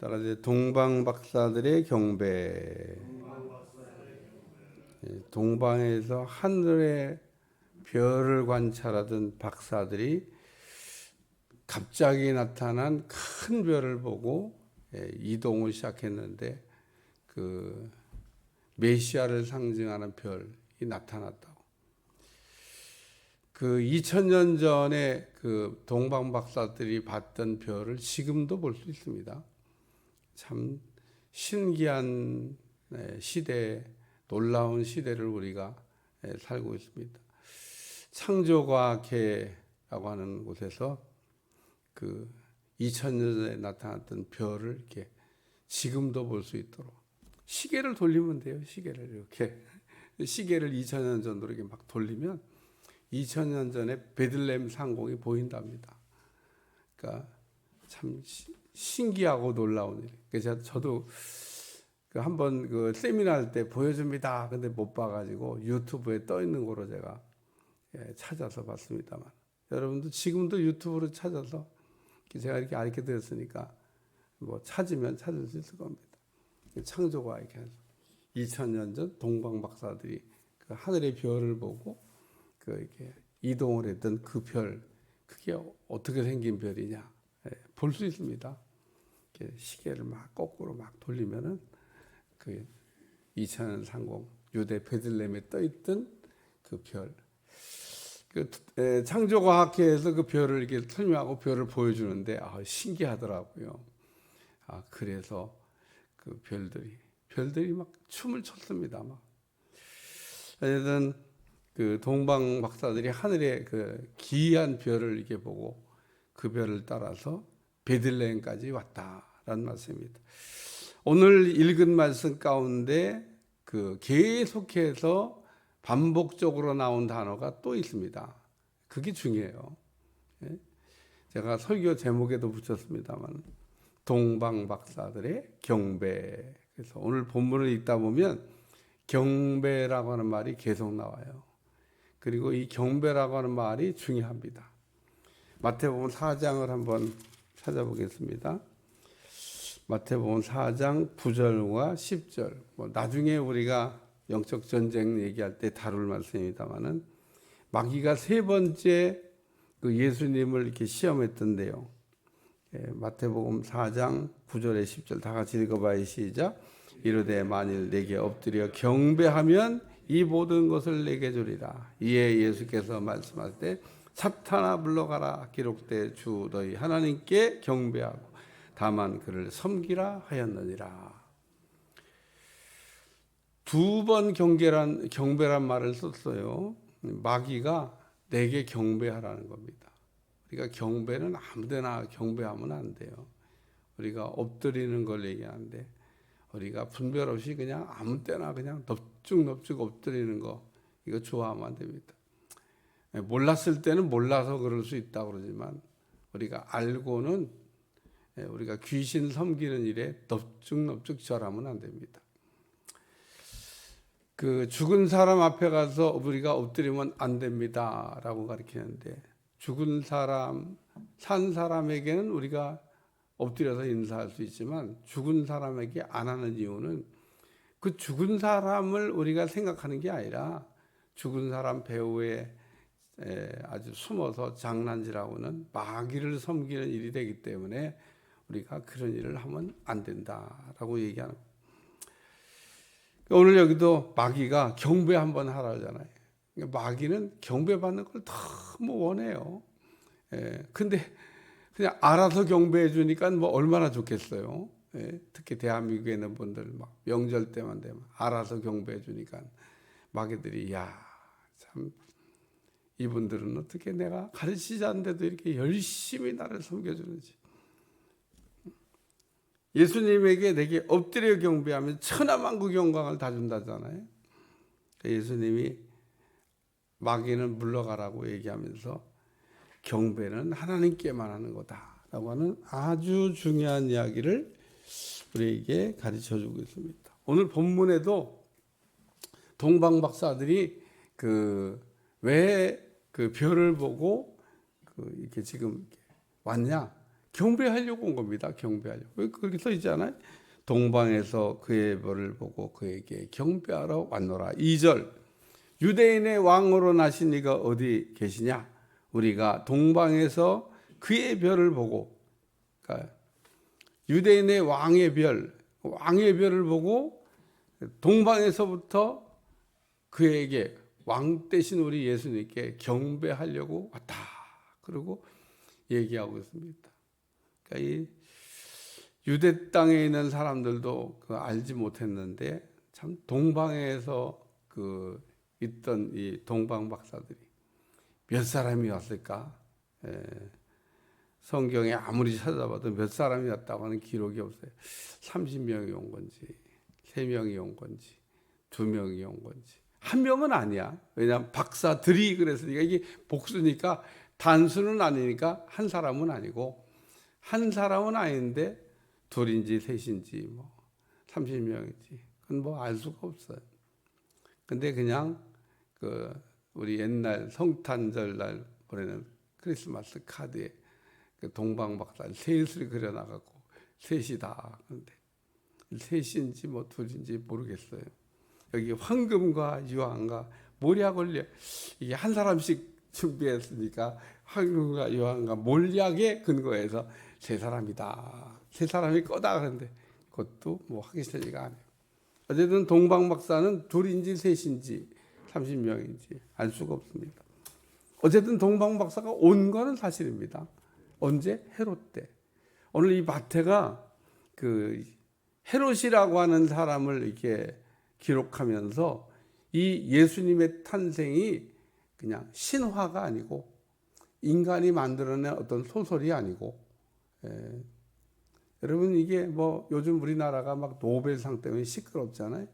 따라 이제 동방 박사들의 경배. 예, 동방에서 하늘의 별을 관찰하던 박사들이 갑자기 나타난 큰 별을 보고 예, 이동을 시작했는데 그 메시아를 상징하는 별이 나타났다고. 그 2000년 전에 그 동방 박사들이 봤던 별을 지금도 볼 수 있습니다. 참 신기한 네, 시대, 놀라운 시대를 우리가 예, 살고 있습니다. 창조과학회라고 하는 곳에서 그 2000년 전에 나타났던 별을 이렇게 지금도 볼 수 있도록 시계를 돌리면 돼요. 시계를 이렇게 시계를 2000년 전으로 이렇게 막 돌리면 2000년 전에 베들레헴 상공이 보인답니다. 그러니까 참 시- 신기하고 놀라운 일. 그래서 저도 그 한번 그 세미나 할 때 보여줍니다. 근데 못 봐가지고 유튜브에 떠 있는 거로 제가 예, 찾아서 봤습니다만 여러분도 지금도 유튜브로 찾아서 제가 이렇게 알게 되었으니까 뭐 찾으면 찾을 수 있을 겁니다. 창조가 이렇게 해서 2000년 전 동방 박사들이 그 하늘의 별을 보고 그 이렇게 이동을 했던 그 별, 그게 어떻게 생긴 별이냐 예, 볼수 있습니다. 시계를 막 거꾸로 막 돌리면은 그 2000년 상공 유대 베들레헴에 떠 있던 그 별. 그 에, 창조과학회에서 그 별을 이렇게 설명하고 별을 보여주는데 아, 신기하더라고요. 아 그래서 그 별들이 별들이 막 춤을 췄습니다. 막. 어쨌든 그 동방 박사들이 하늘에 그 기이한 별을 이렇게 보고 그 별을 따라서 베들레헴까지 왔다 라는 말씀입니다. 오늘 읽은 말씀 가운데 그 계속해서 반복적으로 나온 단어가 또 있습니다. 그게 중요해요. 예? 제가 설교 제목에도 붙였습니다만 동방 박사들의 경배. 그래서 오늘 본문을 읽다 보면 경배라고 하는 말이 계속 나와요. 그리고 이 경배라고 하는 말이 중요합니다. 마태복음 4장을 한번 찾아보겠습니다. 마태복음 4장 9절과 10절. 뭐 나중에 우리가 영적 전쟁 얘기할 때 다룰 말씀입니다만은 마귀가 세 번째 그 예수님을 이렇게 시험했던데요. 예, 마태복음 4장 9절에 10절 다 같이 읽어봐요. 시작. 이르되 만일 내게 엎드려 경배하면 이 모든 것을 내게 주리라. 이에 예수께서 말씀할 때 사탄아 물러가라 기록돼 주 너희 하나님께 경배하고 다만 그를 섬기라 하였느니라. 두 번 경계란 경배란 말을 썼어요. 마귀가 내게 경배하라는 겁니다. 우리가 경배는 아무데나 경배하면 안 돼요. 우리가 엎드리는 걸 얘기하는데 우리가 분별 없이 그냥 아무 때나 그냥 넙죽넙죽 엎드리는 거 이거 좋아하면 안 됩니다. 예, 몰랐을 때는 몰라서 그럴 수 있다 그러지만 우리가 알고는 예, 우리가 귀신 섬기는 일에 넙죽넙죽 절하면 안 됩니다. 그 죽은 사람 앞에 가서 우리가 엎드리면 안 됩니다라고 가르치는데 죽은 사람 산 사람에게는 우리가 엎드려서 인사할 수 있지만 죽은 사람에게 안 하는 이유는 그 죽은 사람을 우리가 생각하는 게 아니라 죽은 사람 배후에 에, 아주 숨어서 장난질하고는 마귀를 섬기는 일이 되기 때문에 우리가 그런 일을 하면 안 된다라고 얘기하는 거예요. 오늘 여기도 마귀가 경배 한번 하라 하잖아요. 그러니까 마귀는 경배받는 걸 너무 원해요. 예, 근데 그냥 알아서 경배해 주니까 뭐 얼마나 좋겠어요. 예, 특히 대한민국에 있는 분들 막 명절 때만 되면 알아서 경배해 주니까 마귀들이 야참 이분들은 어떻게 내가 가르치지 않는데도 이렇게 열심히 나를 섬겨주는지. 예수님에게 내게 엎드려 경배하면 천하만국 영광을 다 준다잖아요. 예수님이 마귀는 물러가라고 얘기하면서 경배는 하나님께만 하는 거다라고 하는 아주 중요한 이야기를 우리에게 가르쳐 주고 있습니다. 오늘 본문에도 동방 박사들이 그 왜그 별을 보고 그 이렇게 지금 왔냐? 경배하려고 온 겁니다. 경배하려고. 왜 그렇게 써 있잖아요. 동방에서 그의 벌을 보고 그에게 경배하러 왔노라. 2절. 유대인의 왕으로 나신 이가 어디 계시냐? 우리가 동방에서 그의 별을 보고 그러니까 유대인의 왕의 별, 왕의 별을 보고 동방에서부터 그에게 왕 대신 우리 예수님께 경배하려고 왔다. 그리고 얘기하고 있습니다. 그러니까 이 유대 땅에 있는 사람들도 그 알지 못했는데 참 동방에서 그 있던 이 동방 박사들이 몇 사람이 왔을까? 예. 성경에 아무리 찾아봐도 몇 사람이 왔다고 하는 기록이 없어요. 30명이 온 건지, 3명이 온 건지, 2명이 온 건지. 한 명은 아니야. 왜냐하면 박사들이 그랬으니까 이게 복수니까 단수는 아니니까 한 사람은 아니고 한 사람은 아닌데 둘인지 셋인지 뭐 30명인지 그건 뭐 알 수가 없어요. 근데 그냥 그 우리 옛날 성탄절 날 보내는 크리스마스 카드에 그 동방박사 셋을 그려놔갖고 셋이다. 그런데 셋인지 뭐 둘인지 모르겠어요. 여기 황금과 유황과 몰약 올려 이게 한 사람씩 준비했으니까 황금과 유황과 몰약에 근거해서 세 사람이다. 세 사람이 거다 그런데 그것도 뭐 확실하지가 않아요. 어쨌든 동방 박사는 둘인지 셋인지 30명인지 알 수가 없습니다. 어쨌든 동방 박사가 온 거는 사실입니다. 언제 헤롯 때. 오늘 이 마태가 그 헤롯이라고 하는 사람을 이렇게 기록하면서 이 예수님의 탄생이 그냥 신화가 아니고 인간이 만들어낸 어떤 소설이 아니고 예. 여러분 이게 뭐 요즘 우리나라가 막 노벨상 때문에 시끄럽잖아요.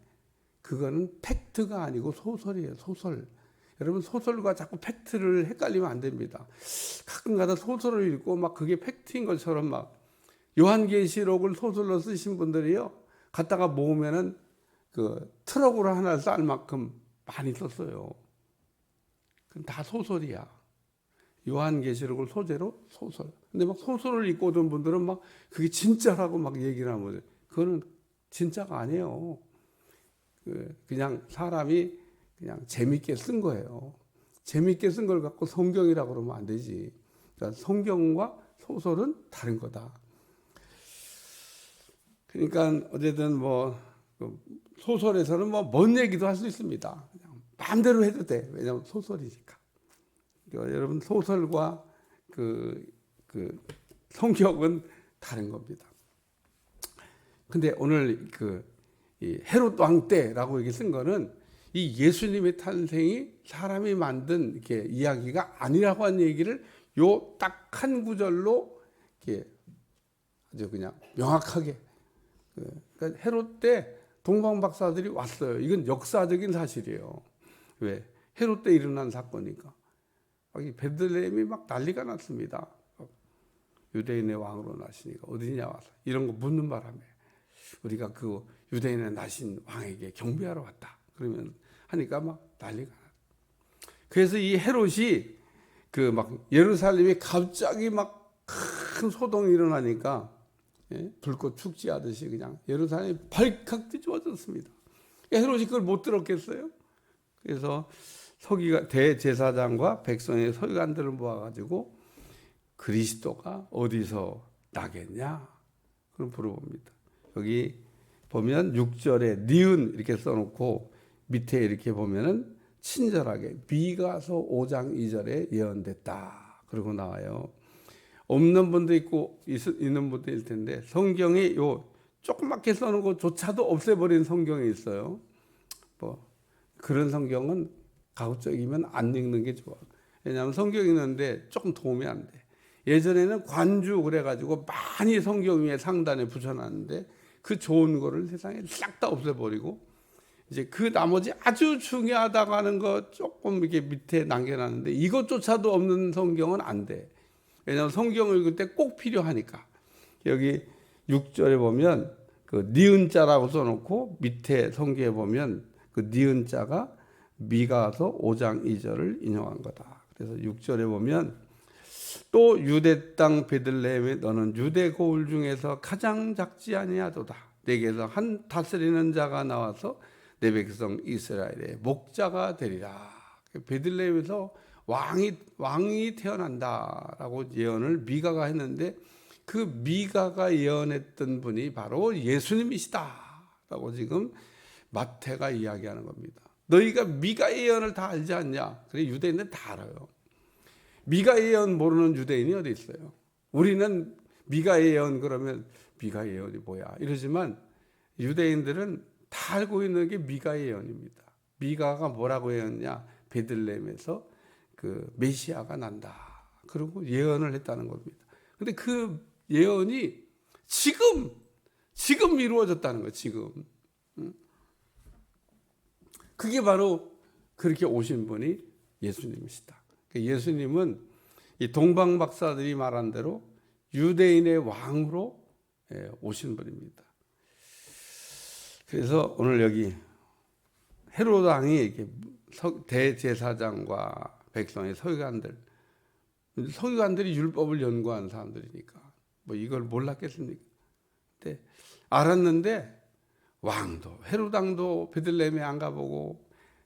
그거는 팩트가 아니고 소설이에요. 소설. 여러분 소설과 자꾸 팩트를 헷갈리면 안 됩니다. 가끔가다 소설을 읽고 막 그게 팩트인 것처럼 막 요한계시록을 소설로 쓰신 분들이요. 갖다가 모으면은 그 트럭으로 하나 쌀 만큼 많이 썼어요. 그건 다 소설이야. 요한계시록을 소재로 소설. 근데 막 소설을 읽고 오던 분들은 막 그게 진짜라고 막 얘기를 하는 거죠. 그거는 진짜가 아니에요. 그 그냥 사람이 그냥 재밌게 쓴 거예요. 재밌게 쓴 걸 갖고 성경이라고 그러면 안 되지. 그러니까 성경과 소설은 다른 거다. 그러니까 어쨌든 뭐그 소설에서는 뭐 먼 얘기도 할 수 있습니다. 그냥 마음대로 해도 돼. 왜냐하면 소설이니까. 그러니까 여러분 소설과 그, 그 성격은 다른 겁니다. 근데 오늘 그 헤롯 왕 때라고 이렇게 쓴 거는 이 예수님의 탄생이 사람이 만든 이렇게 이야기가 아니라고 한 얘기를 요 딱 한 구절로 이렇게 아주 그냥 명확하게 그, 그러니까 헤롯 때 동방 박사들이 왔어요. 이건 역사적인 사실이에요. 왜? 헤롯 때 일어난 사건이니까. 베들레헴이 막 난리가 났습니다. 유대인의 왕으로 나시니까 어디냐 와서 이런 거 묻는 바람에 우리가 그 유대인의 나신 왕에게 경배하러 왔다. 그러면 하니까 막 난리가 나. 그래서 이 헤롯이 그 막 예루살렘이 갑자기 막 큰 소동이 일어나니까 예? 불꽃 축제하듯이 그냥 예루살렘이 발칵 뒤집어졌습니다. 헤롯이 그걸 못 들었겠어요? 그래서 서기가 대제사장과 백성의 서기관들을 모아가지고 그리스도가 어디서 나겠냐? 그럼 물어봅니다. 여기 보면 6절에 니은 이렇게 써놓고 밑에 이렇게 보면은 친절하게 미가서 5장 2절에 예언됐다. 그러고 나와요. 없는 분도 있고 있는 분도 있을 텐데 성경에 요 조그맣게 써놓은 것조차도 없애버린 성경이 있어요. 뭐 그런 성경은 가급적이면 안 읽는 게 좋아. 왜냐하면 성경 읽는데 조금 도움이 안 돼. 예전에는 관주 그래가지고 많이 성경 위에 상단에 붙여놨는데 그 좋은 거를 세상에 싹 다 없애버리고 이제 그 나머지 아주 중요하다고 하는 거 조금 이렇게 밑에 남겨놨는데 이것조차도 없는 성경은 안 돼. 왜냐하면 성경을 읽을 때 꼭 필요하니까. 여기 6절에 보면 그 니은 자라고 써놓고 밑에 성경에 보면 그 니은 자가 미가서 5장 2절을 인용한 거다. 그래서 6절에 보면 또 유대 땅 베들레헴에 너는 유대 고을 중에서 가장 작지 아니하도다. 내게서 한 다스리는 자가 나와서 내 백성 이스라엘의 목자가 되리라. 베들레헴에서 왕이 왕이 태어난다라고 예언을 미가가 했는데 그 미가가 예언했던 분이 바로 예수님이시다라고 지금 마태가 이야기하는 겁니다. 너희가 미가의 예언을 다 알지 않냐? 그래 유대인들 다 알아요. 미가의 예언 모르는 유대인이 어디 있어요? 우리는 미가의 예언 그러면 미가의 예언이 뭐야? 이러지만 유대인들은 다 알고 있는 게 미가의 예언입니다. 미가가 뭐라고 예언냐? 베들레헴에서 그 메시아가 난다. 그리고 예언을 했다는 겁니다. 근데 그 예언이 지금 지금 이루어졌다는 거예요. 지금. 그게 바로 그렇게 오신 분이 예수님이시다. 그러니까 예수님은 이 동방 박사들이 말한 대로 유대인의 왕으로 예, 오신 분입니다. 그래서 오늘 여기 헤로드 왕이 대제사장과 백성의 서기관들, 서기관들이 율법을 연구한 사람들이니까 뭐 이걸 몰랐겠습니까? 근데 알았는데 왕도 헤로드 왕도 베들레헴에 안 가보고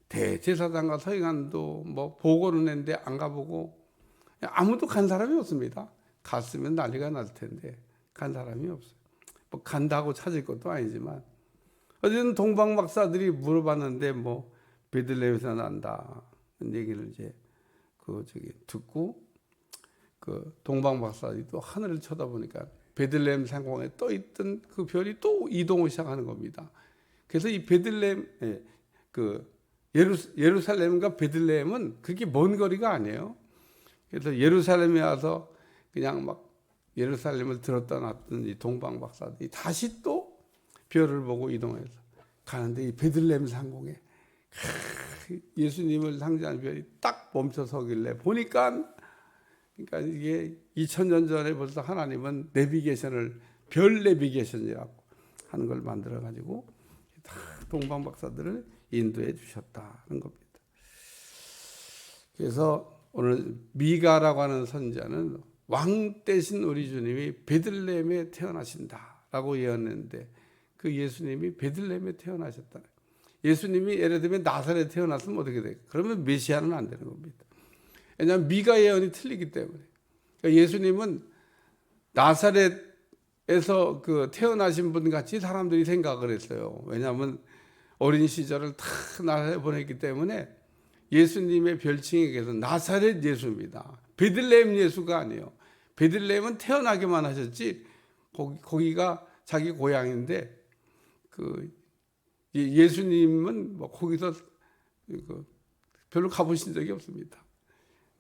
대제사장과 서기관도 뭐 보고를 냈는데 안 가보고 아무도 간 사람이 없습니다. 갔으면 난리가 날 텐데 간 사람이 없어요. 뭐 간다고 찾을 것도 아니지만 어쨌든 동방 박사들이 물어봤는데 뭐 베들레헴에서 난다 얘기를 이제 그 저기 듣고 그 동방 박사들이 또 하늘을 쳐다보니까 베들레헴 상공에 떠 있던 그 별이 또 이동을 시작하는 겁니다. 그래서 이 베들레헴 예, 그 예루, 예루살렘과 베들레헴은 그렇게 먼 거리가 아니에요. 그래서 예루살렘에 와서 그냥 막 예루살렘을 들었다 놨던 이 동방 박사들이 다시 또 별을 보고 이동해서 가는데 이 베들레헴 상공에 예수님을 상징하는 별이 딱 멈춰 서길래 보니까 그러니까 이게 2000년 전에 벌써 하나님은 내비게이션을 별 내비게이션이라고 하는 걸 만들어 가지고 다 동방 박사들을 인도해 주셨다는 겁니다. 그래서 오늘 미가라고 하는 선자는 왕 대신 우리 주님이 베들레헴에 태어나신다라고 예언했는데 그 예수님이 베들레헴에 태어나셨다. 예수님이 예를 들면 나사렛에 태어났으면 어떻게 돼요? 그러면 메시아는 안 되는 겁니다. 왜냐하면 미가 예언이 틀리기 때문에. 그러니까 예수님은 나사렛에서 그 태어나신 분 같이 사람들이 생각을 했어요. 왜냐하면 어린 시절을 다 나사렛에 보냈기 때문에 예수님의 계속 나사렛 예수입니다. 베들레헴 예수가 아니에요. 베들레헴은 태어나기만 하셨지 거기, 거기가 자기 고향인데 그 예수님은 뭐 거기서 그 별로 가보신 적이 없습니다.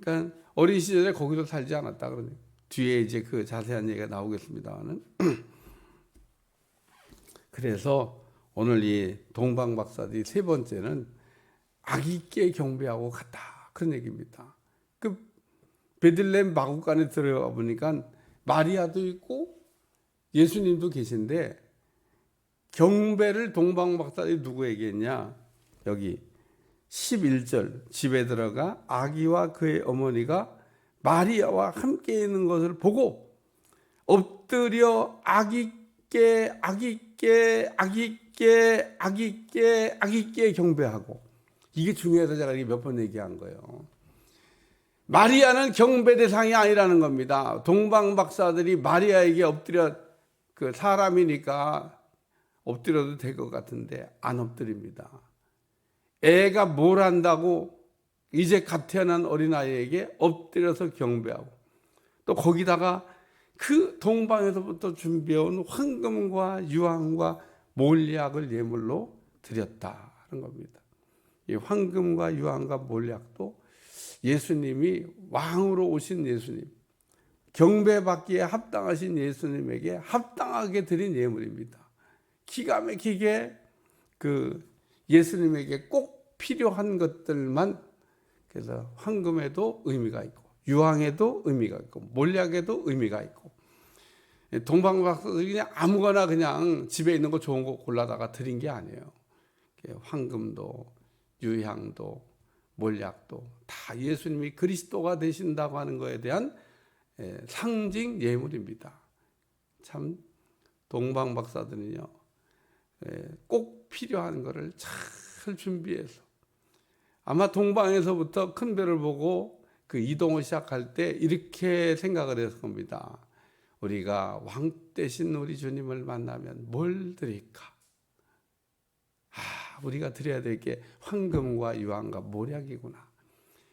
그러니까 어린 시절에 거기서 살지 않았다 그러네요. 뒤에 이제 그 자세한 얘기가 나오겠습니다만은 그래서 오늘 이 동방 박사들이 세 번째는 아기께 경배하고 갔다 그런 얘기입니다. 그 베들렘 마국간에 들어가 보니까 마리아도 있고 예수님도 계신데 경배를 동방 박사들이 누구에게 했냐? 여기 11절 집에 들어가 아기와 그의 어머니가 마리아와 함께 있는 것을 보고 엎드려 아기께 아기께 아기께 아기께 아기께 경배하고 이게 중요해서 제가 몇번 얘기한 거예요. 마리아는 경배 대상이 아니라는 겁니다. 동방 박사들이 마리아에게 엎드려 그 사람이니까 엎드려도 될 것 같은데 안 엎드립니다. 애가 뭘 한다고 이제 갓 태어난 어린아이에게 엎드려서 경배하고 또 거기다가 그 동방에서부터 준비해온 황금과 유황과 몰약을 예물로 드렸다는 겁니다. 이 황금과 유황과 몰약도 예수님이 왕으로 오신 예수님, 경배받기에 합당하신 예수님에게 합당하게 드린 예물입니다. 기가 막히게 그 예수님에게 꼭 필요한 것들만 그래서 황금에도 의미가 있고 유황에도 의미가 있고 몰약에도 의미가 있고 동방박사들이 그냥 아무거나 그냥 집에 있는 거 좋은 거 골라다가 드린 게 아니에요. 황금도 유향도 몰약도 다 예수님이 그리스도가 되신다고 하는 것에 대한 예, 상징 예물입니다. 참 동방 박사들은요 예, 꼭 필요한 것을 잘 준비해서 아마 동방에서부터 큰 별을 보고 그 이동을 시작할 때 이렇게 생각을 했을 겁니다. 우리가 왕 대신 우리 주님을 만나면 뭘 드릴까? 아, 우리가 드려야 될 게 황금과 유황과 모략이구나.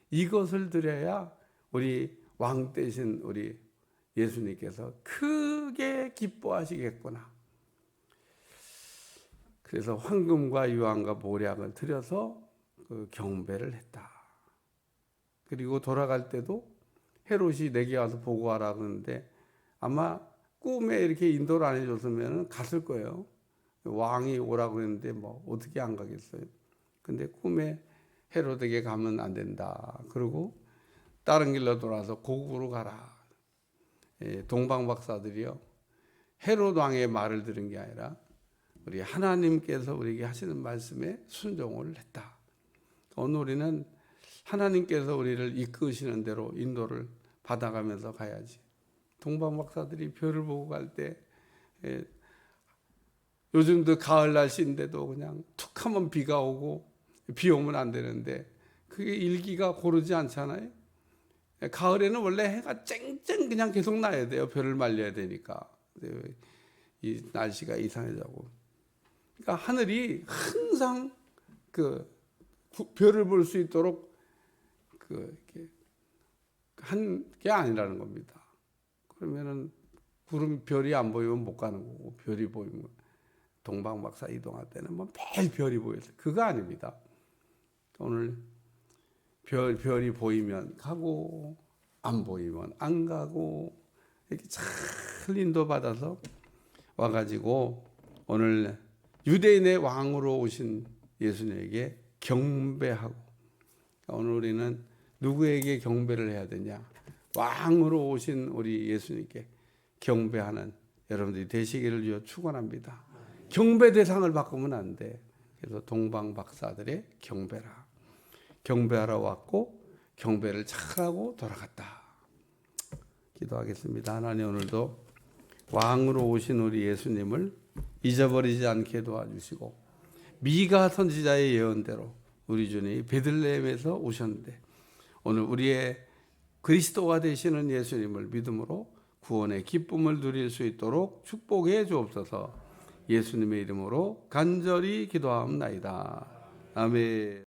이것을 드려야 우리 왕 대신 우리 예수님께서 크게 기뻐하시겠구나. 그래서 황금과 유황과 모략을 드려서 그 경배를 했다. 그리고 돌아갈 때도 헤롯이 내게 와서 보고하라 그러는데 아마 꿈에 이렇게 인도를 안 해줬으면 갔을 거예요. 왕이 오라고 그랬는데 뭐 어떻게 안 가겠어요. 근데 꿈에 헤롯에게 가면 안 된다. 그리고 다른 길로 돌아서 고국으로 가라. 예, 동방 박사들이요. 헤롯 왕의 말을 들은 게 아니라 우리 하나님께서 우리에게 하시는 말씀에 순종을 했다. 오늘 우리는 하나님께서 우리를 이끄시는 대로 인도를 받아가면서 가야지. 동방 박사들이 별을 보고 갈때 예, 요즘도 가을 날씨인데도 그냥 툭 하면 비가 오고 비 오면 안 되는데 그게 일기가 고르지 않잖아요. 예, 가을에는 원래 해가 쨍쨍 그냥 계속 나야 돼요. 별을 말려야 되니까. 근데 이 날씨가 이상해자고. 그러니까 하늘이 항상 그 구- 별을 볼 수 있도록 그 한 게 아니라는 겁니다. 그러면은 구름 별이 안 보이면 못 가는 거고 별이 보이면 동방 박사 이동할 때는 뭐 매일 별이 보여서 그거 아닙니다. 오늘 별 별이 보이면 가고 안 보이면 안 가고 이렇게 잘 인도 받아서 와가지고 오늘 유대인의 왕으로 오신 예수님에게 경배하고 오늘 우리는 누구에게 경배를 해야 되냐? 왕으로 오신 우리 예수님께 경배하는 여러분들이 되시기를 주여 축원합니다. 경배 대상을 바꾸면 안 돼. 그래서 동방 박사들의 경배라. 경배하러 왔고 경배를 잘하고 돌아갔다. 기도하겠습니다. 하나님 오늘도 왕으로 오신 우리 예수님을 잊어버리지 않게 도와주시고 미가 선지자의 예언대로 우리 주님이 베들레헴에서 오셨는데 오늘 우리의 그리스도가 되시는 예수님을 믿음으로 구원의 기쁨을 누릴 수 있도록 축복해 주옵소서. 예수님의 이름으로 간절히 기도하옵나이다. 아멘.